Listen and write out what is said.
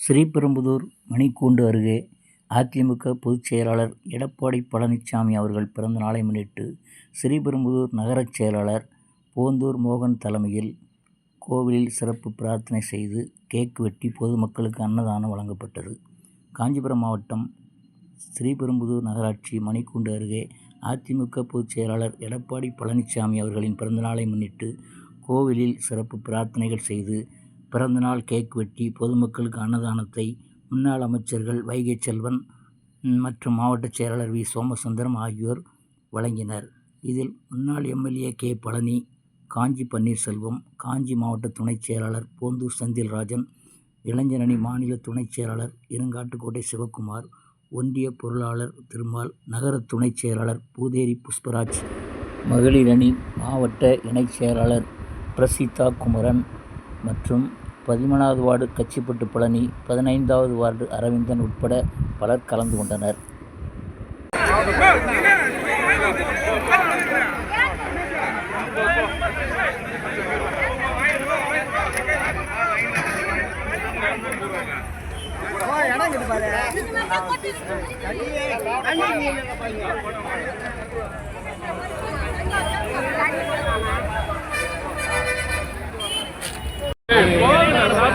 ஸ்ரீபெரும்புதூர் மணிக்கூண்டு அருகே அதிமுக பொதுச் செயலாளர் எடப்பாடி பழனிசாமி அவர்கள் பிறந்த நாளை முன்னிட்டு ஸ்ரீபெரும்புதூர் நகரச் செயலாளர் போந்தூர் மோகன் தலைமையில் கோவிலில் சிறப்பு பிரார்த்தனை செய்து கேக் வெட்டி பொதுமக்களுக்கு அன்னதானம் வழங்கப்பட்டது. காஞ்சிபுரம் மாவட்டம் ஸ்ரீபெரும்புதூர் நகராட்சி மணிக்கூண்டு அருகே அதிமுக பொதுச் செயலாளர் எடப்பாடி பழனிசாமி அவர்களின் பிறந்தநாளை முன்னிட்டு கோவிலில் சிறப்பு பிரார்த்தனைகள் செய்து பிறந்தநாள் கேக் வெட்டி பொதுமக்களுக்கு அன்னதானத்தை முன்னாள் அமைச்சர்கள் வைகை செல்வன் மற்றும் மாவட்ட செயலாளர் வி. சோமசுந்தரம் ஆகியோர் வழங்கினர். இதில் முன்னாள் எம்எல்ஏ கே. பழனி காஞ்சி பன்னீர்செல்வம் காஞ்சி மாவட்ட துணைச் செயலாளர் போந்தூர் செந்தில்ராஜன் இளைஞரணி மாநில துணைச் செயலாளர் இருங்காட்டுக்கோட்டை சிவக்குமார் ஒன்றிய பொருளாளர் திருமால் நகர துணைச் செயலாளர் பூதேரி புஷ்பராஜ் மகளிரணி மாவட்ட இணைச் செயலாளர் பிரசிதா குமரன் மற்றும் பதிமூணாவது வார்டு கச்சிப்பட்டு பழனி பதினைந்தாவது வார்டு அரவிந்தன் உட்பட பலர் கலந்து கொண்டனர் Yeah.